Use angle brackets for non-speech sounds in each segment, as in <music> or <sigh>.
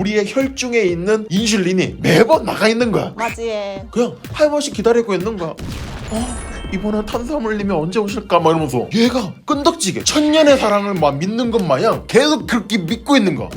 우리의 혈중에 있는 인슐린이 매번 나가 있는 거야. 맞이해. 그냥 할 맛이 기다리고 있는 거야. 어, 이번엔 탄수화물님이 언제 오실까? 막 이러면서 얘가 끈덕지게 천년의 사랑을 막 믿는 것 마냥 계속 그렇게 믿고 있는 거.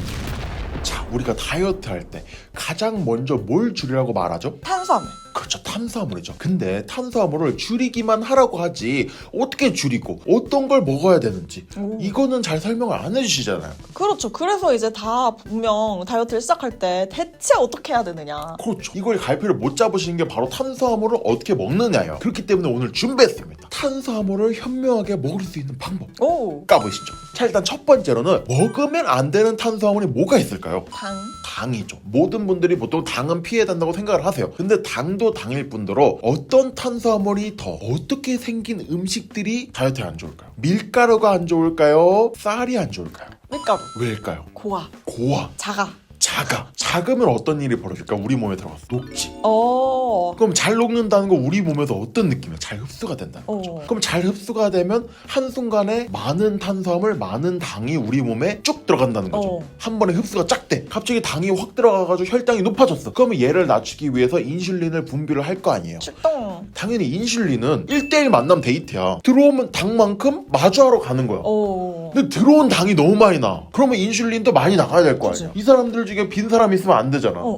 자, 우리가 다이어트 할 때 가장 먼저 뭘 줄이라고 말하죠? 탄수화물. 그렇죠 탄수화물이죠 근데 탄수화물을 줄이기만 하라고 하지 어떻게 줄이고 어떤 걸 먹어야 되는지 오. 이거는 잘 설명을 안 해주시잖아요 그렇죠. 그래서 이제 다 분명 다이어트를 시작할 때 대체 어떻게 해야 되느냐. 그렇죠 이걸 갈피를 못 잡으시는 게 바로 탄수화물을 어떻게 먹느냐예요 그렇기 때문에 오늘 준비했습니다 탄수화물을 현명하게 먹을 수 있는 방법 오. 까보시죠 자 일단 첫 번째로는 먹으면 안 되는 탄수화물이 뭐가 있을까요? 당. 당이죠. 모든 분들이 보통 당은 피해야 된다고 생각을 하세요. 근데 당도 당일 뿐더러 어떤 탄수화물이 더 어떻게 생긴 음식들이 다이어트에 안 좋을까요? 밀가루가 안 좋을까요? 쌀이 안 좋을까요? 밀가루. 왜일까요? 고아. 고와, 자가. 자가. 작으면 어떤 일이 벌어질까? 우리 몸에 들어가서 녹지. 어. 그럼 잘 녹는다는 거 우리 몸에서 어떤 느낌이야? 잘 흡수가 된다는 거죠. 어. 그럼 잘 흡수가 되면 한순간에 많은 탄수화물, 많은 당이 우리 몸에 쭉 들어간다는 거죠. 어. 한 번에 흡수가 쫙 돼. 갑자기 당이 확 들어가가지고 혈당이 높아졌어. 그러면 얘를 낮추기 위해서 인슐린을 분비를 할 거 아니에요. 출동. 당연히 인슐린은 1대1 만남 데이트야. 들어오면 당만큼 마주하러 가는 거야. 오. 근데 들어온 당이 너무 많이 나. 그러면 인슐린도 많이 나가야 될 거 아니야. 그치. 이 사람들 중에 빈 사람 있으면 안 되잖아. 어.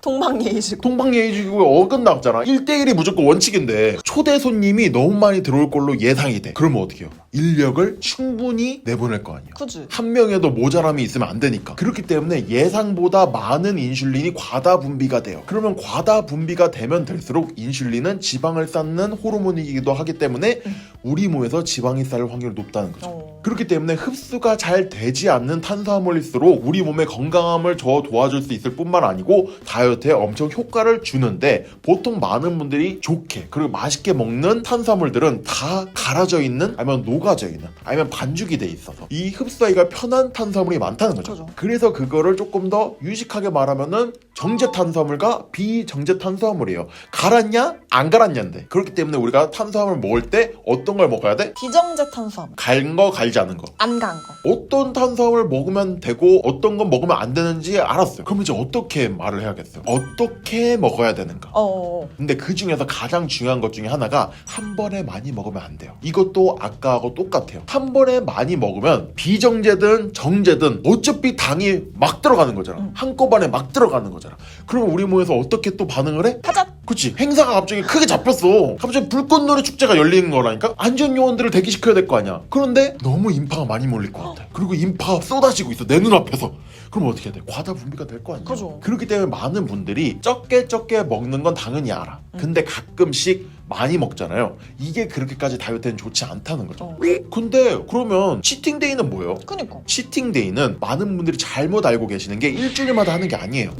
동방예의지고. 동방예의지고 어긋나잖아. 1대1이 무조건 원칙인데 초대 손님이 너무 많이 들어올 걸로 예상이 돼. 그러면 어떻게 해요? 인력을 충분히 내보낼 거 아니야. 그지. 한 명에도 모자람이 있으면 안 되니까. 그렇기 때문에 예상보다 많은 인슐린이 과다 분비가 돼요. 그러면 과다 분비가 되면 될수록 인슐린은 지방을 쌓는 호르몬이기도 하기 때문에 우리 몸에서 지방이 쌓일 확률이 높다는 거죠. 어. 그렇기 때문에 흡수가 잘 되지 않는 탄수화물일수록 우리 몸의 건강함을 더 도와줄 수 있을 뿐만 아니고 다이어트에 엄청 효과를 주는데 보통 많은 분들이 좋게 그리고 맛있게 먹는 탄수화물들은 다 갈아져 있는 아니면 녹아져 있는 아니면 반죽이 돼 있어서 이 흡수하기가 편한 탄수화물이 많다는 거죠. 그래서 그거를 조금 더 유식하게 말하면은 정제 탄수화물과 비정제 탄수화물이에요. 갈았냐 안 갈았냐인데 그렇기 때문에 우리가 탄수화물 먹을 때 어떤 걸 먹어야 돼? 비정제 탄수화물. 갈거 갈지 않은 거. 안 간 거. 어떤 탄수화물 먹으면 되고 어떤 건 먹으면 안 되는지 알았어요. 그럼 이제 어떻게 말을 해야겠어요? 어떻게 먹어야 되는가? 어. 근데 그 중에서 가장 중요한 것 중에 하나가 한 번에 많이 먹으면 안 돼요. 이것도 아까하고 똑같아요. 한 번에 많이 먹으면 비정제든 정제든 어차피 당이 막 들어가는 거잖아. 음. 한꺼번에 막 들어가는 거잖아. 그러면 우리 몸에서 어떻게 또 반응을 해? 타자. 그치 행사가 갑자기 크게 잡혔어 갑자기 불꽃놀이 축제가 열리는 거라니까 안전 요원들을 대기시켜야 될 거 아니야 그런데 너무 인파가 많이 몰릴 것 같아 그리고 인파가 쏟아지고 있어 내 눈앞에서 그럼 어떻게 해야 돼 과다 분비가 될 거 아니야 그죠. 그렇기 때문에 많은 분들이 적게 적게 먹는 건 당연히 알아 근데 가끔씩 많이 먹잖아요 이게 그렇게까지 다이어트에는 좋지 않다는 거죠 어. 근데 그러면 치팅데이는 뭐예요? 그니까. 치팅데이는 많은 분들이 잘못 알고 계시는 게 일주일마다 하는 게 아니에요.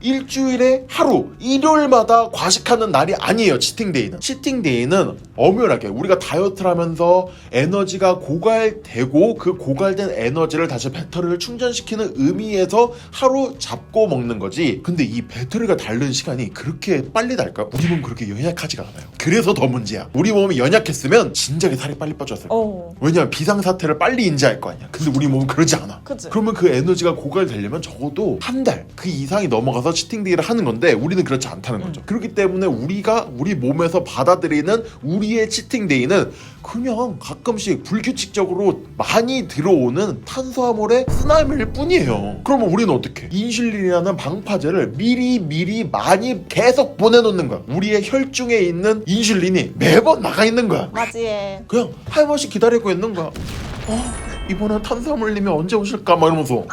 일주일에 하루, 일요일마다 과식하는 날이 아니에요, 치팅데이는. 치팅데이는 엄연하게 우리가 다이어트를 하면서 에너지가 고갈되고 그 고갈된 에너지를 다시 배터리를 충전시키는 의미에서 하루 잡고 먹는 거지. 근데 이 배터리가 닳는 시간이 그렇게 빨리 닳을까? 우리 몸 그렇게 연약하지가 않아요. 그래서 더 문제야. 우리 몸이 연약했으면 진작에 살이 빨리 빠졌을 거야. 어. 왜냐면 비상사태를 빨리 인지할 거 아니야. 근데 우리 몸은 그러지 않아. 그치. 그러면 그 에너지가 고갈되려면 적어도 한 달 그 이상이 넘어가서 치팅데이를 하는 건데 우리는 그렇지 않다는 거죠. 그렇기 때문에 우리가 우리 몸에서 받아들이는 우리의 치팅데이는 그냥 가끔씩 불규칙적으로 많이 들어오는 탄수화물의 쓰나미일 뿐이에요. 그러면 우리는 어떻게? 인슐린이라는 방파제를 미리 미리 많이 계속 보내놓는 거야. 우리의 혈중에 있는 인슐린이 매번 나가 있는 거야. 맞이해. 그냥 할 맛이 기다리고 있는 거야. 어, 이번엔 탄수화물님이 언제 오실까? 막 이러면서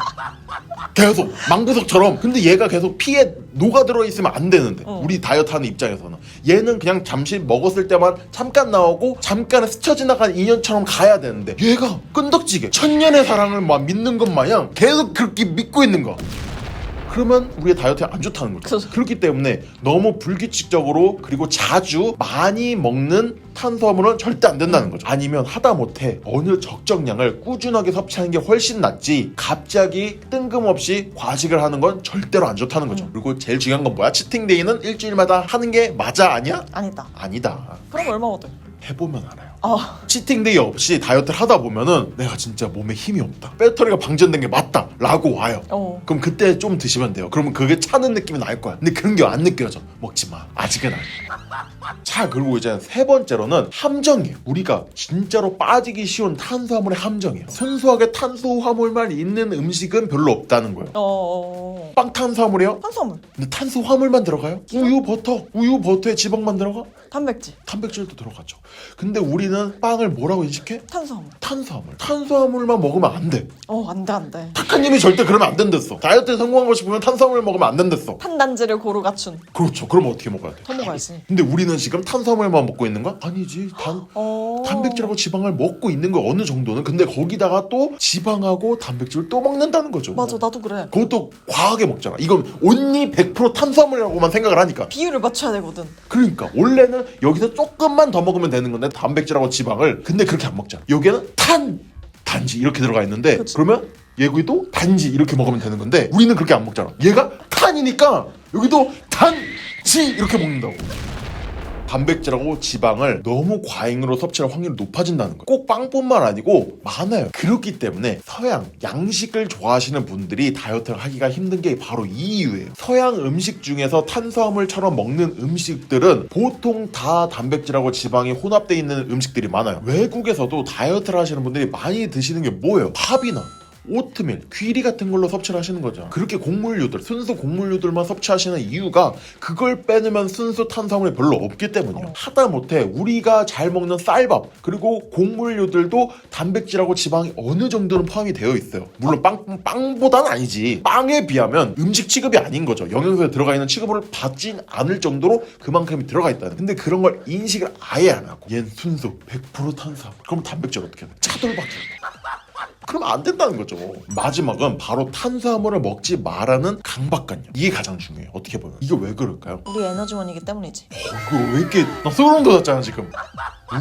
계속 망구석처럼. 근데 얘가 계속 피에 녹아들어 있으면 안 되는데 어. 우리 다이어트 하는 입장에서는 얘는 그냥 잠시 먹었을 때만 잠깐 나오고 잠깐 스쳐 지나간 인연처럼 가야 되는데 얘가 끈덕지게 천년의 사랑을 막 믿는 것 마냥 계속 그렇게 믿고 있는 거. 그러면 우리의 다이어트에 안 좋다는 거죠. 그렇죠. 그렇기 때문에 너무 불규칙적으로 그리고 자주 많이 먹는 탄수화물은 절대 안 된다는 거죠. 아니면 하다못해 어느 적정량을 꾸준하게 섭취하는 게 훨씬 낫지 갑자기 뜬금없이 과식을 하는 건 절대로 안 좋다는 거죠. 그리고 제일 중요한 건 뭐야? 치팅데이는 일주일마다 하는 게 맞아 아니야? 아니다. 아니다. 그럼 얼마 얻어? 해보면 알아요. 아, 치팅데이 없이 다이어트를 하다 보면은 내가 진짜 몸에 힘이 없다. 배터리가 방전된 게 맞다. 라고 와요. 어. 그럼 그때 좀 드시면 돼요. 그러면 그게 차는 느낌이 날 거야. 근데 그런 게 안 느껴져. 먹지 마. 아직은 아니야. 자, 그리고 이제 세 번째로는 함정이에요. 우리가 진짜로 빠지기 쉬운 탄수화물의 함정이에요. 순수하게 탄수화물만 있는 음식은 별로 없다는 거예요. 어. 빵 탄수화물이요? 탄수화물, 근데 탄수화물만 들어가요? 우유, 버터, 우유, 버터에 지방만 들어가? 단백질, 단백질도 들어가죠. 근데 우리 는 빵을 뭐라고 인식해? 탄수화물. 탄수화물. 탄수화물만 먹으면 안 돼. 어, 안 돼, 안 돼. 타카님이 절대 그러면 안 된댔어. 다이어트에 성공하고 싶으면 탄수화물 먹으면 안 된댔어. 탄단지를 고루 갖춘. 그렇죠. 그럼 어떻게 먹어야 돼? 더 먹어야지. 근데 우리는 지금 탄수화물만 먹고 있는 거야? 아니지. 단 어. 단백질하고 지방을 먹고 있는 거 어느 정도는. 근데 거기다가 또 지방하고 단백질을 또 먹는다는 거죠. 맞아, 나도 그래. 그것도 과하게 먹잖아. 이건 온리 100% 탄수화물이라고만 생각을 하니까. 비율을 맞춰야 되거든. 그러니까 원래는 여기서 조금만 더 먹으면 되는 건데 단백질 하고 지방을 근데 그렇게 안 먹잖아. 여기에는 탄 단지 이렇게 들어가 있는데 그치. 그러면 여기도 단지 이렇게 먹으면 되는 건데 우리는 그렇게 안 먹잖아. 얘가 탄이니까 여기도 단지 이렇게 먹는다고. 단백질하고 지방을 너무 과잉으로 섭취할 확률이 높아진다는 거예요. 꼭 빵뿐만 아니고 많아요. 그렇기 때문에 서양 양식을 좋아하시는 분들이 다이어트를 하기가 힘든 게 바로 이 이유예요. 서양 음식 중에서 탄수화물처럼 먹는 음식들은 보통 다 단백질하고 지방이 혼합되어 있는 음식들이 많아요. 외국에서도 다이어트를 하시는 분들이 많이 드시는 게 뭐예요? 밥이나 오트밀, 귀리 같은 걸로 섭취를 하시는 거죠. 그렇게 곡물류들, 순수 곡물류들만 섭취하시는 이유가 그걸 빼놓으면 순수 탄수화물이 별로 없기 때문이에요. 어. 하다못해 우리가 잘 먹는 쌀밥 그리고 곡물류들도 단백질하고 지방이 어느 정도는 포함이 되어 있어요. 물론 빵 빵보다는 아니지. 빵에 비하면 음식 취급이 아닌 거죠. 영양소에 들어가 있는 취급을 받진 않을 정도로 그만큼이 들어가 있다는. 근데 그런 걸 인식을 아예 안 하고 얘는 순수 100% 탄수화물. 그럼 단백질 어떻게 해? 차돌박이. 그러면 안 된다는 거죠. 마지막은 바로 탄수화물을 먹지 말라는 강박관념. 이게 가장 중요해요. 어떻게 보면. 이게 왜 그럴까요? 우리 에너지원이기 때문이지. 어, 이거 왜 이렇게 나 소름 돋았잖아 지금.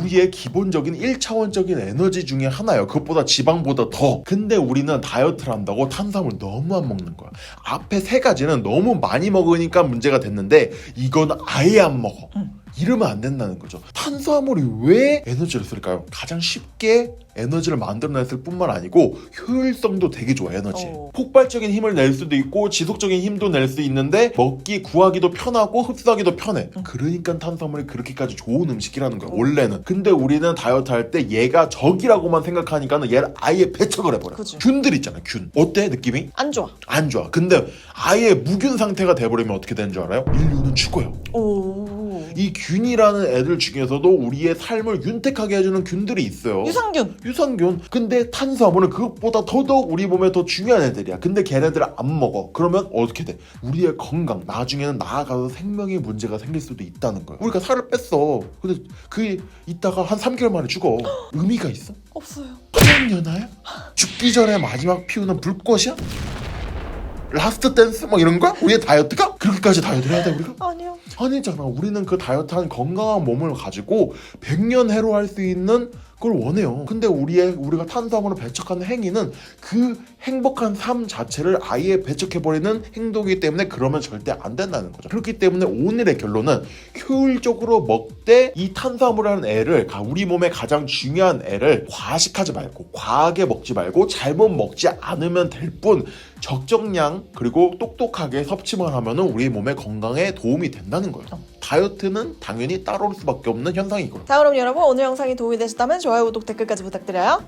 우리의 기본적인 1차원적인 에너지 중에 하나예요. 그것보다 지방보다 더. 근데 우리는 다이어트를 한다고 탄수화물 너무 안 먹는 거야. 앞에 세 가지는 너무 많이 먹으니까 문제가 됐는데 이건 아예 안 먹어. 이러면 안 된다는 거죠. 탄수화물이 왜 에너지를 쓸까요? 가장 쉽게 에너지를 만들어냈을 뿐만 아니고 효율성도 되게 좋아 에너지. 어. 폭발적인 힘을 낼 수도 있고 지속적인 힘도 낼 수 있는데 먹기 구하기도 편하고 흡수하기도 편해. 그러니까 탄수화물이 그렇게까지 좋은 음식이라는 거야 원래는. 근데 우리는 다이어트 할 때 얘가 적이라고만 생각하니까는 얘를 아예 배척을 해버려. 그치. 균들 있잖아 균. 어때 느낌이? 안 좋아. 안 좋아. 근데 아예 무균 상태가 돼버리면 어떻게 되는 줄 알아요? 인류는 죽어요. 오. 이 균이라는 애들 중에서도 우리의 삶을 윤택하게 해주는 균들이 있어요. 유산균. 유산균. 근데 탄수화물은 그것보다 더더욱 우리 몸에 더 중요한 애들이야. 근데 걔네들을 안 먹어. 그러면 어떻게 돼? 우리의 건강, 나중에는 나아가서 생명에 문제가 생길 수도 있다는 거야. 우리가 살을 뺐어. 근데 그 이따가 한 3개월 만에 죽어. <gasps> 의미가 있어? 없어요. 화양연화야? 죽기 전에 마지막 피우는 불꽃이야? 라스트 댄스 뭐 이런 거야? 우리의 다이어트가? 그렇게까지 다이어트를 해야 돼 우리가? 아니요. 아니잖아. 우리는 그 다이어트한 건강한 몸을 가지고 100년 해로 할 수 있는 걸 원해요. 근데 우리의 우리가 탄수화물을 배척하는 행위는 그 행복한 삶 자체를 아예 배척해버리는 행동이기 때문에 그러면 절대 안 된다는 거죠. 그렇기 때문에 오늘의 결론은 효율적으로 먹되 이 탄수화물이라는 애를 가- 우리 몸에 가장 중요한 애를 과식하지 말고 과하게 먹지 말고 잘못 먹지 않으면 될 뿐 적정량 그리고 똑똑하게 섭취만 하면은 우리 몸의 건강에 도움이 된다는 거예요. 다이어트는 당연히 따라올 수밖에 없는 현상이고요. 자, 그럼 여러분 오늘 영상이 도움이 되셨다면 좋아요, 구독, 댓글까지 부탁드려요.